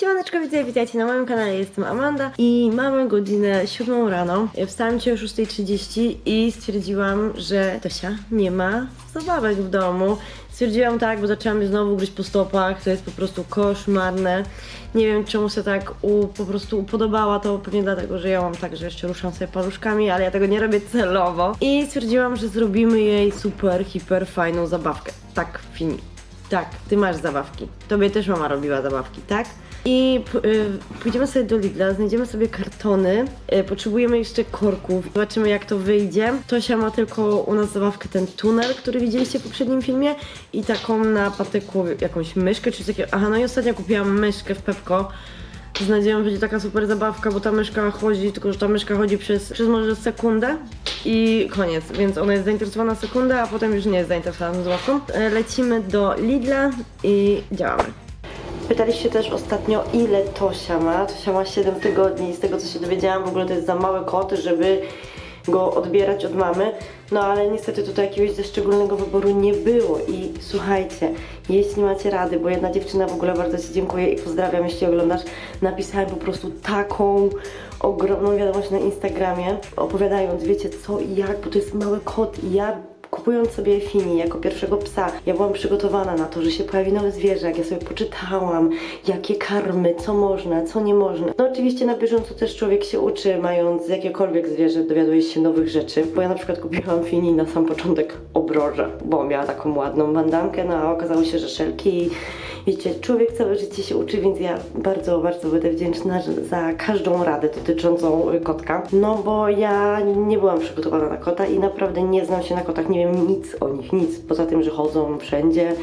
Siemaneczko, witajcie, witajcie na moim kanale, jestem Amanda i mamy godzinę 7 rano. Wstałam cię o 6.30 i stwierdziłam, że Tosia nie ma zabawek w domu. Stwierdziłam tak, bo zaczęłam je znowu gryźć po stopach, to jest po prostu koszmarne. Nie wiem czemu się tak u, po prostu upodobała to, pewnie dlatego, że ja mam tak, że jeszcze ruszam sobie paluszkami, ale ja tego nie robię celowo. I stwierdziłam, że zrobimy jej super, hiper fajną zabawkę. Tak, Fini. Tak, ty masz zabawki. Tobie też mama robiła zabawki, tak? I y, pójdziemy sobie do Lidla, znajdziemy sobie kartony, y, potrzebujemy jeszcze korków, zobaczymy jak to wyjdzie. Tosia ma tylko u nas zabawkę ten tunel, który widzieliście w poprzednim filmie i taką na patyku jakąś myszkę czy coś takiego. Aha, no i ostatnio kupiłam myszkę w Pepko. Z nadzieją, będzie taka super zabawka, bo ta myszka chodzi, tylko że ta myszka chodzi przez, przez może sekundę i koniec. Więc ona jest zainteresowana sekundę, a potem już nie jest zainteresowana zabawką. E, Lecimy do Lidla i działamy. Pytaliście też ostatnio, ile Tosia ma. Tosia ma 7 tygodni. Z tego co się dowiedziałam, w ogóle to jest za mały kot, żeby go odbierać od mamy. No ale niestety tutaj jakiegoś ze szczególnego wyboru nie było. I słuchajcie, jeśli macie rady, bo jedna dziewczyna w ogóle bardzo Ci dziękuję i pozdrawiam, jeśli oglądasz, napisałem po prostu taką ogromną wiadomość na Instagramie, opowiadając, wiecie co i jak, bo to jest mały kot i ja Kupując sobie Fini jako pierwszego psa, ja byłam przygotowana na to, że się pojawi nowe zwierzę, jak ja sobie poczytałam, jakie karmy, co można, co nie można. No oczywiście na bieżąco też człowiek się uczy, mając jakiekolwiek zwierzę, dowiaduje się nowych rzeczy. Bo ja na przykład kupiłam Fini na sam początek obroże, bo miała taką ładną bandamkę, no a okazało się, że szelki Wiecie, człowiek całe życie się uczy, więc ja bardzo, bardzo będę wdzięczna za każdą radę dotyczącą kotka. No bo ja nie byłam przygotowana na kota i naprawdę nie znam się na kotach, nie wiem nic o nich, nic. Poza tym, że chodzą wszędzie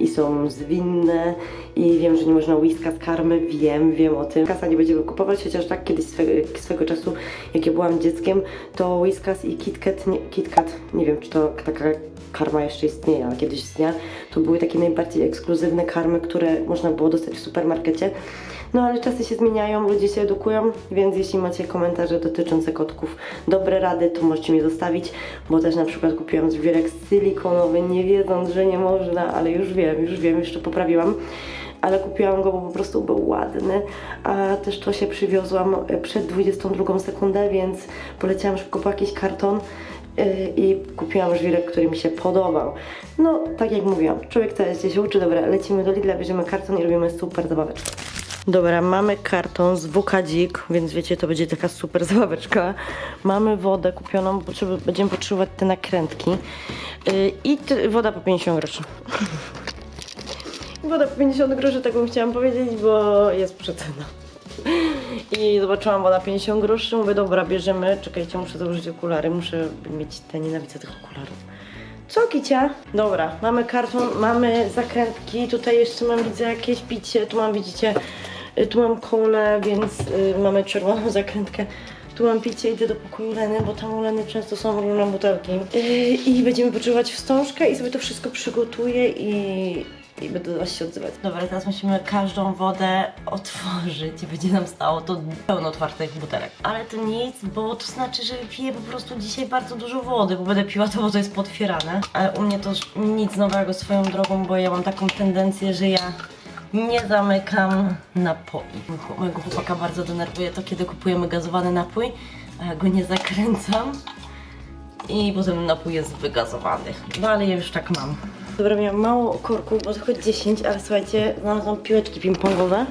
i są zwinne i wiem, że nie można whiskas karmy, wiem, wiem o tym. Kasa nie będziemy kupować, chociaż tak kiedyś swego, swego czasu, jak ja byłam dzieckiem, to whiskas i KitKat, nie, KitKat, nie wiem czy to taka karma jeszcze istnieje, ale kiedyś istniała, to były takie najbardziej ekskluzywne karmy, które można było dostać w supermarkecie. No ale czasy się zmieniają, ludzie się edukują, więc jeśli macie komentarze dotyczące kotków, dobre rady, to możecie mi zostawić, bo też na przykład kupiłam żwirek silikonowy, nie wiedząc, że nie można, ale już wiem, już wiem, jeszcze poprawiłam. Ale kupiłam go, bo po prostu był ładny, a też to się przywiozłam e, przed 22 sekundę, więc poleciałam szybko po jakiś karton yy, i kupiłam żwirek, który mi się podobał. No, tak jak mówiłam, człowiek całe życie się uczy, dobra, lecimy do Lidla, bierzemy karton i robimy super zabaweczkę. Dobra, mamy karton z WK Dzik, więc wiecie, to będzie taka super zabaweczka. Mamy wodę kupioną, bo będziemy potrzebować te nakrętki. Yy, I woda po 50 groszy. woda po 50 groszy, tak bym chciałam powiedzieć, bo jest przecena. I zobaczyłam woda 50 groszy, mówię, dobra, bierzemy. Czekajcie, muszę założyć okulary, muszę mieć te nienawidzę tych okularów. Co kicia? Dobra, mamy karton, mamy zakrętki, tutaj jeszcze mam widzę jakieś picie, tu mam widzicie, y, tu mam kolę, więc y, mamy czerwoną zakrętkę. Tu mam picie, idę do pokoju Leny, bo tam u Leny często są różne butelki. Y, I będziemy potrzebować wstążkę i sobie to wszystko przygotuję i, i będę do Was się odzywać. Dobra, teraz musimy każdą wodę otworzyć i będzie nam stało to pełno otwartych butelek. Ale to nic, bo to znaczy, że piję po prostu dzisiaj bardzo dużo wody, bo będę piła to, bo to jest potwierane. Ale u mnie to nic nowego swoją drogą, bo ja mam taką tendencję, że ja nie zamykam napoi. Mojego chłopaka bardzo denerwuje to, kiedy kupujemy gazowany napój, a ja go nie zakręcam i potem napój jest wygazowany. No ale ja już tak mam. Dobra, miałam mało korków, bo tylko 10, ale słuchajcie, znalazłam piłeczki ping-pongowe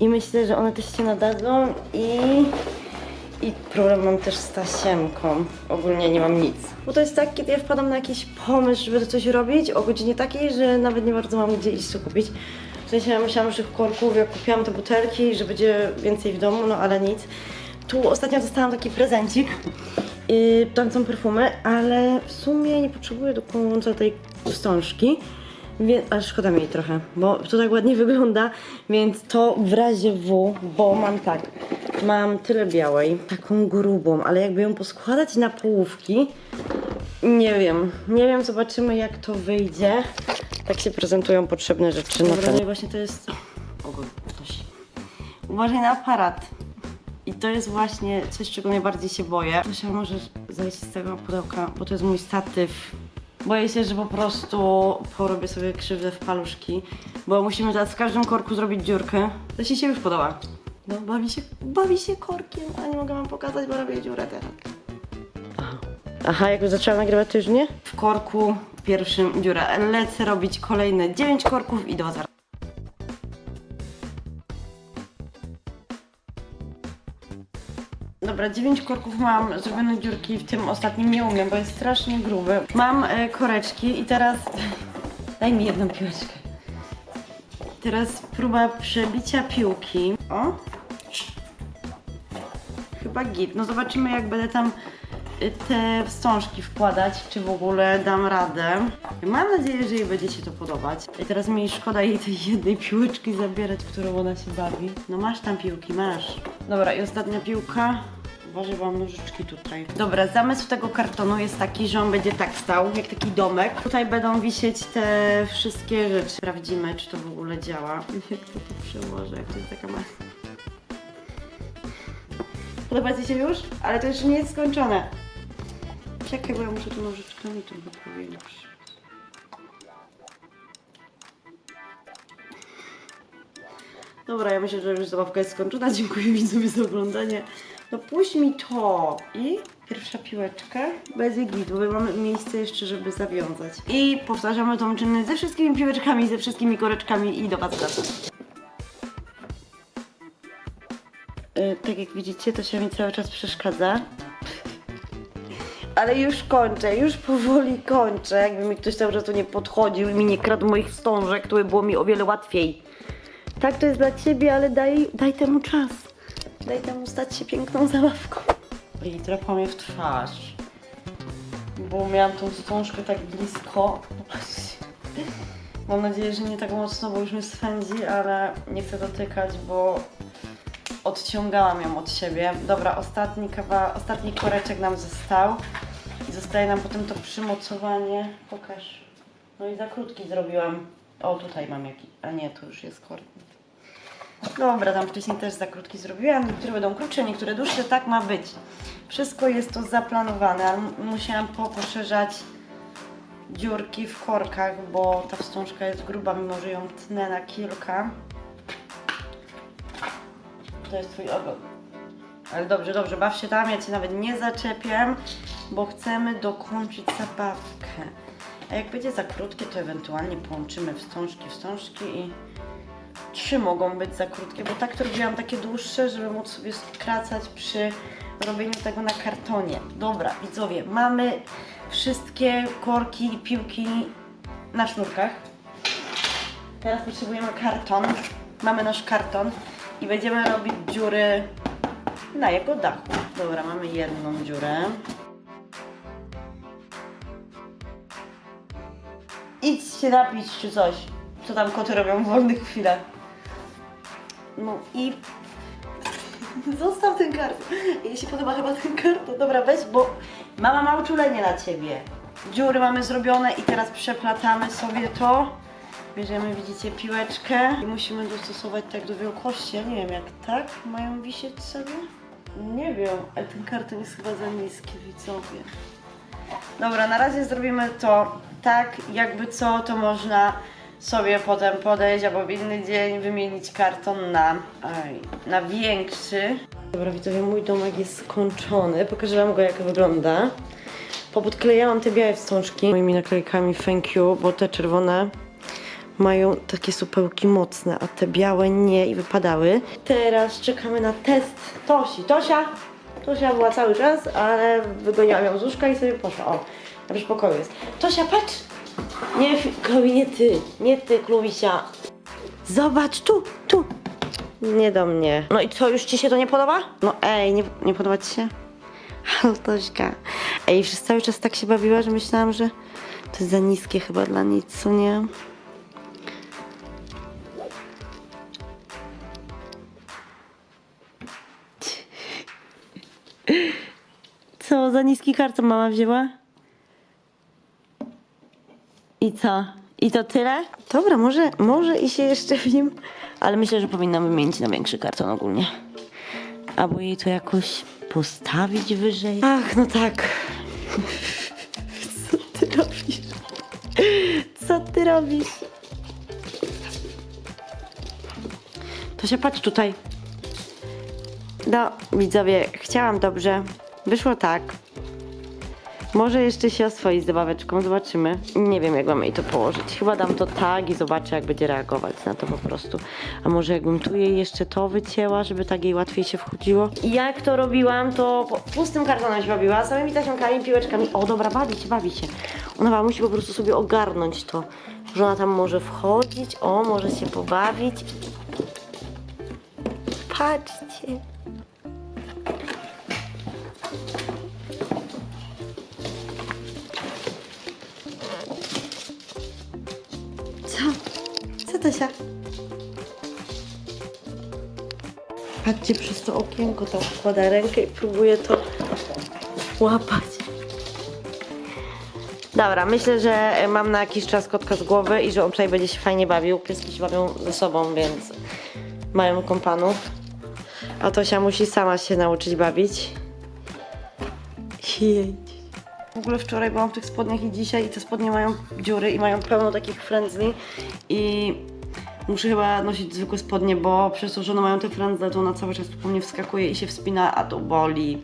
i myślę, że one też się nadadzą i... I problem mam też z tasiemką. Ogólnie nie mam nic. Bo to jest tak, kiedy ja wpadam na jakiś pomysł, żeby coś robić o godzinie takiej, że nawet nie bardzo mam gdzie iść co kupić. W sensie ja myślałam, że korków, jak kupiłam te butelki, że będzie więcej w domu, no ale nic. Tu ostatnio dostałam taki prezencik. Yy, tam są perfumy, ale w sumie nie potrzebuję do końca tej wstążki. Więc, ale szkoda mi jej trochę, bo to tak ładnie wygląda, więc to w razie W, bo mam tak, mam tyle białej, taką grubą, ale jakby ją poskładać na połówki, nie wiem, nie wiem, zobaczymy jak to wyjdzie. Tak się prezentują potrzebne rzeczy na ten. No właśnie to jest, ogól, ktoś. Uważaj na aparat. I to jest właśnie coś, czego najbardziej się boję. Proszę, możesz zejść z tego pudełka, bo to jest mój statyw. Boję się, że po prostu porobię sobie krzywdę w paluszki, bo musimy teraz w każdym korku zrobić dziurkę. To się już podoba. No, bawi się, bawi się korkiem, a nie mogę wam pokazać, bo robię dziurę teraz. Aha. Jak już zaczęłam nagrywać, to już nie? W korku pierwszym dziura. Lecę robić kolejne 9 korków i do was zaraz. Dobra, 9 korków mam zrobione dziurki, w tym ostatnim nie umiem, bo jest strasznie gruby. Mam e, koreczki i teraz... Daj mi jedną piłeczkę. Teraz próba przebicia piłki. O! Chyba git. No zobaczymy jak będę tam y, te wstążki wkładać, czy w ogóle dam radę. Mam nadzieję, że jej będzie się to podobać. I teraz mi szkoda jej tej jednej piłeczki zabierać, którą ona się bawi. No masz tam piłki, masz. Dobra, i ostatnia piłka. Uważaj, mam nożyczki tutaj. Dobra, zamysł tego kartonu jest taki, że on będzie tak stał, jak taki domek. Tutaj będą wisieć te wszystkie rzeczy. Sprawdzimy, czy to w ogóle działa. Jak to tu przełożę, jak to jest taka masa. Podoba Ci się już? Ale to jeszcze nie jest skończone. Czekaj, bo ja muszę tu nożyczkami to wypowiedzieć. Dobra, ja myślę, że już zabawka jest skończona. Dziękuję widzowie za oglądanie. No puść mi to. I pierwsza piłeczka. Będzie git, bo mamy miejsce jeszcze, żeby zawiązać. I powtarzamy tą czynność ze wszystkimi piłeczkami, ze wszystkimi koreczkami i do Was wracam. Tak jak widzicie, to się mi cały czas przeszkadza. Ale już kończę, już powoli kończę. Jakby mi ktoś cały czas tu nie podchodził i mi nie kradł moich wstążek, to by było mi o wiele łatwiej. Tak, to jest dla ciebie, ale daj, daj temu czas. Daj temu stać się piękną zabawką. I trafła mnie w twarz. Bo miałam tą wstążkę tak blisko. Mam nadzieję, że nie tak mocno, bo już mnie swędzi, ale nie chcę dotykać, bo odciągałam ją od siebie. Dobra, ostatni kawa, ostatni koreczek nam został. I zostaje nam potem to przymocowanie. Pokaż. No i za krótki zrobiłam. O, tutaj mam jakiś. A nie, to już jest kort. Dobra, tam wcześniej też za krótki zrobiłam. Niektóre będą krótsze, niektóre dłuższe. Tak ma być. Wszystko jest to zaplanowane, ale musiałam poposzerzać dziurki w korkach, bo ta wstążka jest gruba, mimo że ją tnę na kilka. To jest twój ogon. Ale dobrze, dobrze, baw się tam, ja cię nawet nie zaczepiam, bo chcemy dokończyć zabawkę. A jak będzie za krótkie, to ewentualnie połączymy wstążki, wstążki i trzy mogą być za krótkie, bo tak to robiłam takie dłuższe, żeby móc sobie skracać przy robieniu tego na kartonie. Dobra, widzowie, mamy wszystkie korki i piłki na sznurkach. Teraz potrzebujemy karton. Mamy nasz karton i będziemy robić dziury na jego dachu. Dobra, mamy jedną dziurę. Idź się napić czy coś. Co tam koty robią w wolnych chwilach. No i zostaw ten karton. Jej się podoba chyba ten karton. Dobra, weź, bo mama ma uczulenie na ciebie. Dziury mamy zrobione i teraz przeplatamy sobie to. Bierzemy, widzicie, piłeczkę i musimy dostosować tak do wielkości. Ja nie wiem, jak tak mają wisieć sobie? Nie wiem, ale ten karton jest chyba za niski, widzowie. Dobra, na razie zrobimy to tak, jakby co, to można sobie potem podejść albo w inny dzień wymienić karton na, aj, na większy. Dobra, widzowie, mój domek jest skończony. Pokażę wam go, jak wygląda. Popodklejałam te białe wstążki moimi naklejkami thank you, bo te czerwone mają takie supełki mocne, a te białe nie i wypadały. Teraz czekamy na test Tosi. Tosia! Tosia była cały czas, ale wygoniłam ją z łóżka i sobie poszła. O, na przedpokoju jest. Tosia, patrz! Nie, Chloe, nie ty. Nie ty, Kluwisia. Zobacz, tu, tu. Nie do mnie. No i co, już ci się to nie podoba? No ej, nie, nie podoba ci się? Halo, Tośka. Ej, przez cały czas tak się bawiła, że myślałam, że to jest za niskie chyba dla niej, co nie? Co, za niski karton mama wzięła? I co? I to tyle? Dobra, może, może i się jeszcze w nim... Ale myślę, że powinnam wymienić na większy karton ogólnie. Albo jej to jakoś postawić wyżej. Ach, no tak. Co ty robisz? Co ty robisz? To się patrz tutaj. No, widzowie, chciałam dobrze. Wyszło tak. Może jeszcze się oswoi z zabaweczką, zobaczymy. Nie wiem, jak mam jej to położyć. Chyba dam to tak i zobaczę, jak będzie reagować na to po prostu. A może jakbym tu jej jeszcze to wycięła, żeby tak jej łatwiej się wchodziło. Jak to robiłam, to pustym kartonem się bawiła, samymi taśmkami, piłeczkami. O, dobra, bawi się, bawi się. Ona chyba musi po prostu sobie ogarnąć to, że ona tam może wchodzić, o, może się pobawić. Patrzcie. Się? Patrzcie, przez to okienko tam wkłada rękę i próbuje to łapać. Dobra, myślę, że mam na jakiś czas kotka z głowy i że on tutaj będzie się fajnie bawił. Pieski się bawią ze sobą, więc mają kompanów. A Tosia musi sama się nauczyć bawić. Jedź. W ogóle wczoraj byłam w tych spodniach i dzisiaj i te spodnie mają dziury i mają pełno takich frędzli i muszę chyba nosić zwykłe spodnie, bo przez to, że one mają te frędzle, to ona cały czas tu po mnie wskakuje i się wspina, a to boli.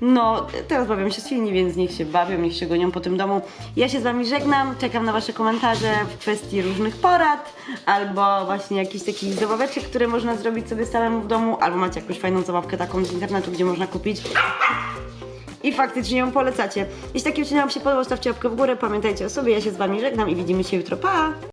No, teraz bawią się silni, więc niech się bawią, niech się gonią po tym domu. Ja się z Wami żegnam, czekam na Wasze komentarze w kwestii różnych porad, albo właśnie jakichś takich zabaweczek, które można zrobić sobie samemu w domu, albo macie jakąś fajną zabawkę taką z internetu, gdzie można kupić i faktycznie ją polecacie. Jeśli taki odcinek Wam się podobał, stawcie łapkę w górę, pamiętajcie o sobie, ja się z Wami żegnam i widzimy się jutro, pa!